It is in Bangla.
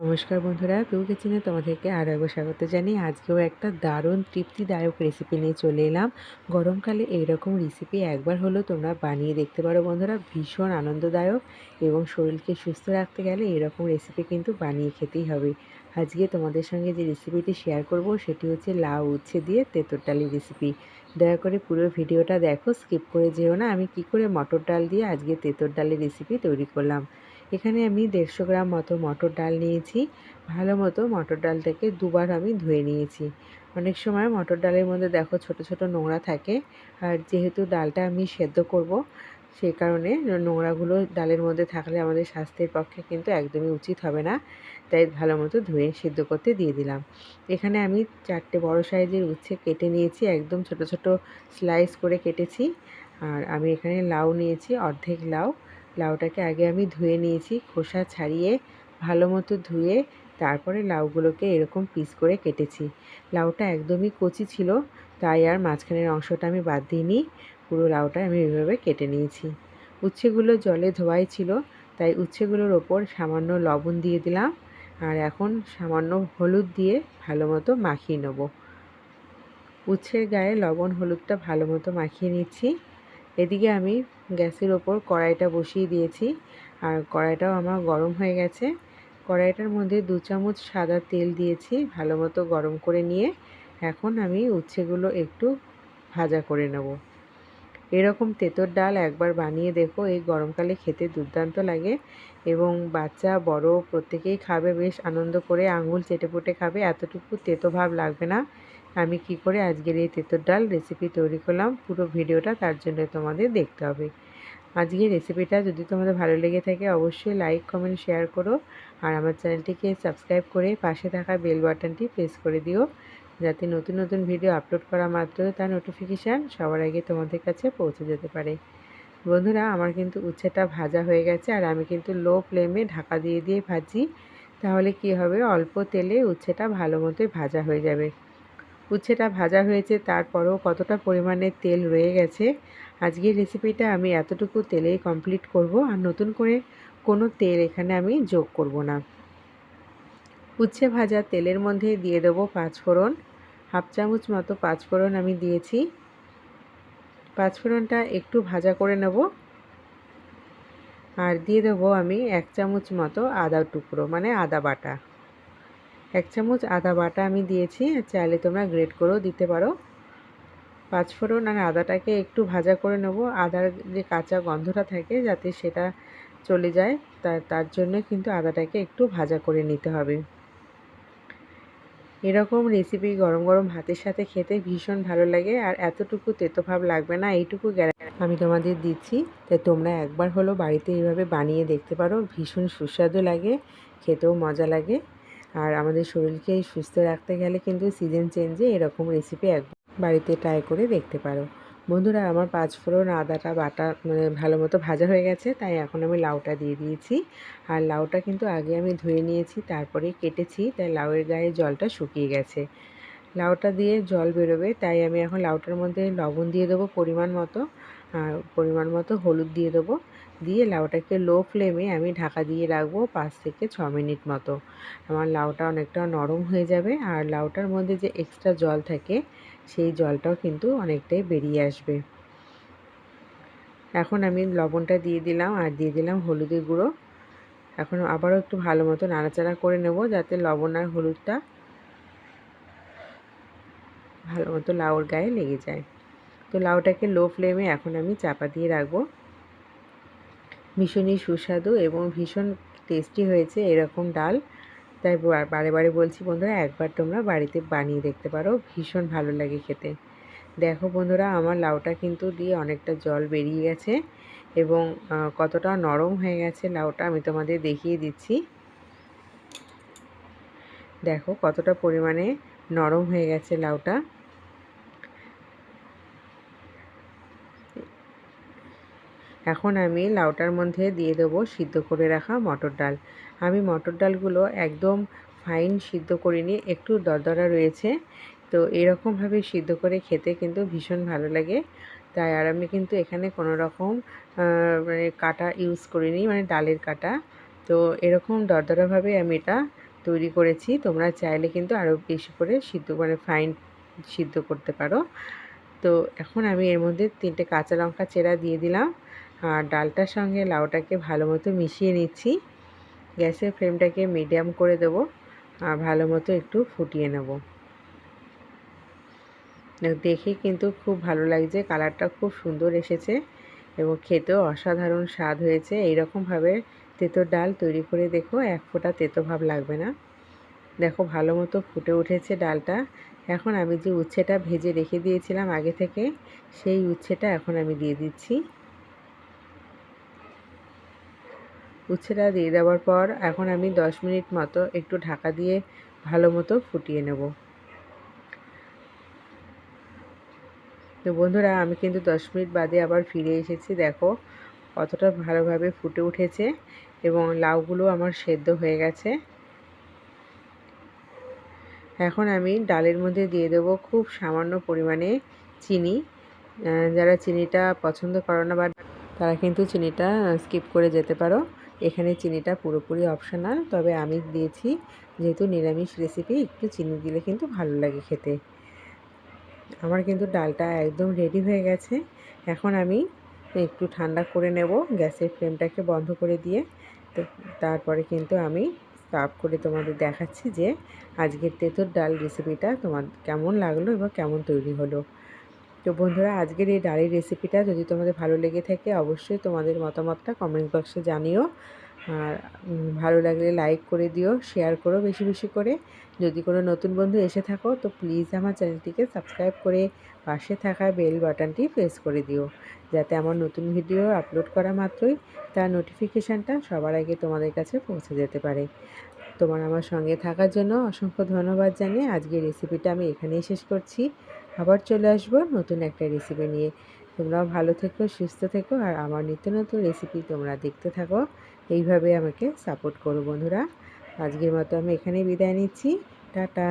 নমস্কার বন্ধুরা কেউ কিচেনে তোমাদেরকে আরও একবার স্বাগত জানিয়ে আজকেও একটা দারুণ তৃপ্তিদায়ক রেসিপি নিয়ে চলে এলাম। গরমকালে এইরকম রেসিপি একবার হলেও তোমরা বানিয়ে দেখতে পারো বন্ধুরা, ভীষণ আনন্দদায়ক এবং শরীরকে সুস্থ রাখতে গেলে এরকম রেসিপি কিন্তু বানিয়ে খেতেই হবে। আজকে তোমাদের সঙ্গে যে রেসিপিটি শেয়ার করব, সেটি হচ্ছে লাউ উচ্ছে দিয়ে তেঁতুর ডালের রেসিপি দয়া করে পুরো ভিডিওটা দেখো স্কিপ করে যেও না। আমি কি করে মটর ডাল দিয়ে আজকে তেঁতুর ডালের রেসিপি তৈরি করলাম। এখানে আমি দেড়শো গ্রাম মতো মটর ডাল নিয়েছি। ভালো মতো মটর ডালটাকে দুবার আমি ধুয়ে নিয়েছি। অনেক সময় মটর ডালের মধ্যে দেখো ছোট ছোট নোংরা থাকে আর যেহেতু ডালটা আমি সেদ্ধ করব সেই কারণে নোংরাগুলো ডালের মধ্যে থাকলে আমাদের স্বাস্থ্যের পক্ষে কিন্তু একদমই উচিত হবে না। তাই ভালো মতো ধুয়ে সিদ্ধ করতে দিয়ে দিলাম। এখানে আমি চারটে বড় সাইজের উচ্ছে কেটে নিয়েছি, একদম ছোট ছোট স্লাইস করে কেটেছি। আর আমি এখানে লাউ নিয়েছি, অর্ধেক লাউ। লাউটাকে আগে আমি ধুয়ে নিয়েছি, খোসা ছাড়িয়ে ভালো মতো ধুয়ে তারপরে লাউগুলোকে এরকম পিস করে কেটেছি। লাউটা একদমই কচি ছিল, তাই আর মাঝখানের অংশটা আমি বাদ দিইনি, পুরো লাউটা আমি এভাবে কেটে নিয়েছি। উচ্ছেগুলো জলে ধোয়াই ছিল, তাই উচ্ছেগুলোর ওপর সামান্য লবণ দিয়ে দিলাম আর এখন সামান্য হলুদ দিয়ে ভালো মতো মাখিয়ে নেব। উচ্ছের গায়ে লবণ হলুদটা ভালো মতো মাখিয়ে নিচ্ছি। এদিকে আমি গ্যাসের ওপর কড়াইটা বসিয়ে দিয়েছি। আর কড়াইটাও আমার গরম হয়ে গেছে। কড়াইটার মধ্যে দু চামচ সাদা তেল দিয়েছি ভালো মতো গরম করে নিয়ে। এখন আমি উচ্ছেগুলো একটু ভাজা করে নেব। এরকম তেঁতোর ডাল একবার বানিয়ে দেখো, এই গরমকালে খেতে দুর্দান্ত লাগে এবং বাচ্চা, বড় প্রত্যেকেই খাবে, বেশ আনন্দ করে আঙুল চেটে পুটে খাবে, এতটুকু তেতো ভাব লাগবে না। আমি কি করে আজকের এই তেঁতোর ডাল রেসিপি তৈরি করলাম, পুরো ভিডিওটা তার জন্য তোমাদের দেখতে হবে। আজকের রেসিপিটা যদি তোমাদের ভালো লেগে থাকে, অবশ্যই লাইক কমেন্ট শেয়ার করো। আর আমার চ্যানেলটিকে সাবস্ক্রাইব করে পাশে থাকা বেল বাটনটি প্রেস করে দিও, যাতে নতুন নতুন ভিডিও আপলোড করা মাত্র তার নোটিফিকেশান সবার আগে তোমাদের কাছে পৌঁছে যেতে পারে। বন্ধুরা, আমার কিন্তু উচ্ছেটা ভাজা হয়ে গেছে, আর আমি কিন্তু লো ফ্লেমে ঢাকা দিয়ে দিয়ে ভাজি। তাহলে কি হবে? অল্প তেলে উচ্ছেটা ভালো মতোই ভাজা হয়ে যাবে। উচ্ছেটা ভাজা হয়েছে, তারপরেও কতটা পরিমাণে তেল রয়ে গেছে, আজকের রেসিপিটা আমি এতটুকু তেলেই কমপ্লিট করব, আর নতুন করে কোনো তেল এখানে আমি যোগ করব না। উচ্ছে ভাজা তেলের মধ্যে দিয়ে দেবো পাঁচফোড়ন হাফ চামচ মতো পাঁচফোড়ন আমি দিয়েছি। পাঁচফোড়নটা একটু ভাজা করে নেব, আর দিয়ে দেবো আমি এক চামচ মতো আদা টুকরো মানে আদা বাটা। এক চামচ আদা বাটা আমি দিয়েছি, চাইলে তোমরা গ্রেট করেও দিতে পারো। পাঁচফোড়ন আর আদাটাকে একটু ভাজা করে নেব। আদার যে কাঁচা গন্ধটা থাকে যাতে সেটা চলে যায় তার তার জন্য কিন্তু আদাটাকে একটু ভাজা করে নিতে হবে। এরকম রেসিপি গরম গরম ভাতের সাথে খেতে ভীষণ ভালো লাগে আর এতটুকু তেতো ভাব লাগবে না, এইটুকু আমি তোমাদের দিচ্ছি। তাই তোমরা একবার হলো বাড়িতে এইভাবে বানিয়ে দেখতে পারো, ভীষণ সুস্বাদু লাগে, খেতেও মজা লাগে। আর আমাদের শরীরকে সুস্থ রাখতে গেলে কিন্তু সিজন চেঞ্জে এরকম রেসিপি এক বাড়িতে ট্রাই করে দেখতে পারো। বন্ধুরা, আমার পাঁচ ফোড়ন, আদাটা, বাটা মানে ভালো মতো ভাজা হয়ে গেছে, তাই এখন আমি লাউটা দিয়ে দিয়েছি। আর লাউটা কিন্তু আগে আমি ধুয়ে নিয়েছি তারপরে কেটেছি, তাই লাউয়ের গায়ে জলটা শুকিয়ে গেছে। লাউটা দিয়ে জল বেরোবে, তাই আমি এখন লাউটার মধ্যে লবণ দিয়ে দেবো পরিমাণ মতো। আর পরিমাণ মতো হলুদ দিয়ে দেবো। দিয়ে লাউটাকে লো ফ্লেমে আমি ঢাকা দিয়ে রাখব পাঁচ থেকে ছ মিনিট মতো। আমার লাউটা অনেকটা নরম হয়ে যাবে আর লাউটার মধ্যে যে এক্সট্রা জল থাকে, সেই জলটাও কিন্তু অনেকটাই বেরিয়ে আসবে। এখন আমি লবণটা দিয়ে দিলাম আর দিয়ে দিলাম হলুদের গুঁড়ো। এখন আবারও একটু ভালো মতো নাড়াচাড়া করে নেব যাতে লবণ আর হলুদটা ভালো মতো লাউর গায়ে লেগে যায়। তো লাউটাকে লো ফ্লেমে এখন আমি চাপা দিয়ে রাখব। ভীষণই সুস্বাদু এবং ভীষণ টেস্টি হয়েছে এরকম ডাল। তাই বারে বারে বলছি বন্ধুরা, একবার তোমরা বাড়িতে বানিয়ে দেখতে পারো, ভীষণ ভালো লাগে খেতে। দেখো বন্ধুরা, আমার লাউটা কিন্তু দিয়ে অনেকটা জল বেরিয়ে গেছে এবং কতটা নরম হয়ে গেছে লাউটা আমি তোমাদের দেখিয়ে দিচ্ছি। দেখো কতটা পরিমাণে নরম হয়ে গেছে লাউটা। এখন আমি লাউটার মধ্যে দিয়ে দেবো সিদ্ধ করে রাখা মটর ডাল। আমি মটর ডালগুলো একদম ফাইন সিদ্ধ করিনি, একটু দরদরা রয়েছে। তো এরকমভাবে সিদ্ধ করে খেতে কিন্তু ভীষণ ভালো লাগে। তাই আর আমি কিন্তু এখানে কোনো রকম মানে কাটা ইউজ করিনি মানে ডালের কাটা। তো এরকম দরদরাভাবে আমি এটা তৈরি করেছি। তোমরা চাইলে কিন্তু আরও বেশি করে সিদ্ধ মানে ফাইন সিদ্ধ করতে পারো। তো এখন আমি এর মধ্যে তিনটে কাঁচা লঙ্কা চেরা দিয়ে দিলাম। আর ডালটার সঙ্গে লাউটাকে ভালো মতো মিশিয়ে নিচ্ছি। গ্যাসের ফ্লেমটাকে মিডিয়াম করে দেবো আর ভালো মতো একটু ফুটিয়ে নেব। দেখে কিন্তু খুব ভালো লাগছে, কালারটা খুব সুন্দর এসেছে এবং খেতেও অসাধারণ স্বাদ হয়েছে। এইরকমভাবে তেঁতোর ডাল তৈরি করে দেখো, এক ফোঁটা তেতো ভাব লাগবে না। দেখো ভালো মতো ফুটে উঠেছে ডালটা। এখন আমি যে উচ্ছেটা ভেজে রেখে দিয়েছিলাম আগে থেকে, সেই উচ্ছেটা এখন আমি দিয়ে দিচ্ছি। উচ্ছেটা দিয়ে দেওয়ার পর এখন আমি দশ মিনিট মতো একটু ঢাকা দিয়ে ভালো মতো ফুটিয়ে নেব। তো বন্ধুরা, আমি কিন্তু দশ মিনিট বাদে আবার ফিরে এসেছি। দেখো কতটা ভালোভাবে ফুটে উঠেছে এবং লাউগুলো আমার সেদ্ধ হয়ে গেছে। এখন আমি ডালের মধ্যে দিয়ে দেবো খুব সামান্য পরিমাণে চিনি। যারা চিনিটা পছন্দ করো না বা তারা কিন্তু চিনিটা স্কিপ করে যেতে পারো। এখানে চিনিটা পুরোপুরি অপশনাল তবে আমি দিয়েছি যেহেতু নিরামিষ রেসিপি একটু চিনি দিলে কিন্তু ভালো লাগে খেতে। আমার কিন্তু ডালটা একদম রেডি হয়ে গেছে। এখন আমি একটু ঠান্ডা করে নেব গ্যাসের ফ্লেমটাকে বন্ধ করে দিয়ে। তো তারপরে কিন্তু আমি সার্ভ করে তোমাদের দেখাচ্ছি যে আজকের তেঁতুর ডাল রেসিপিটা তোমার কেমন লাগল এবং কেমন তৈরি হলো। তো বন্ধুরা, আজকের এই ডালের রেসিপিটা যদি তোমাদের ভালো লেগে থাকে, অবশ্যই তোমাদের মতামতটা কমেন্ট বক্সে জানিও। আর ভালো লাগলে লাইক করে দিও শেয়ার করো বেশি বেশি করে। যদি কোনো নতুন বন্ধু এসে থাকো, তো প্লিজ আমার চ্যানেলটিকে সাবস্ক্রাইব করে পাশে থাকা বেল বাটনটি প্রেস করে দিও। যাতে আমার নতুন ভিডিও আপলোড করা মাত্রই তার নোটিফিকেশানটা সবার আগে তোমাদের কাছে পৌঁছে যেতে পারে। তোমার আমার সঙ্গে থাকার জন্য অসংখ্য ধন্যবাদ জানিয়ে আজকের রেসিপিটা আমি এখানেই শেষ করছি। আবার চলে আসব নতুন একটা রেসিপি নিয়ে। তোমরাও ভালো থেকো, সুস্থ থেকো, আর আমার নিত্য নতুন রেসিপি তোমরা দেখতে থাকো। এইভাবে আমাকে সাপোর্ট করো বন্ধুরা। আজকের মতো আমি এখানেই বিদায় নিচ্ছি। টাটা।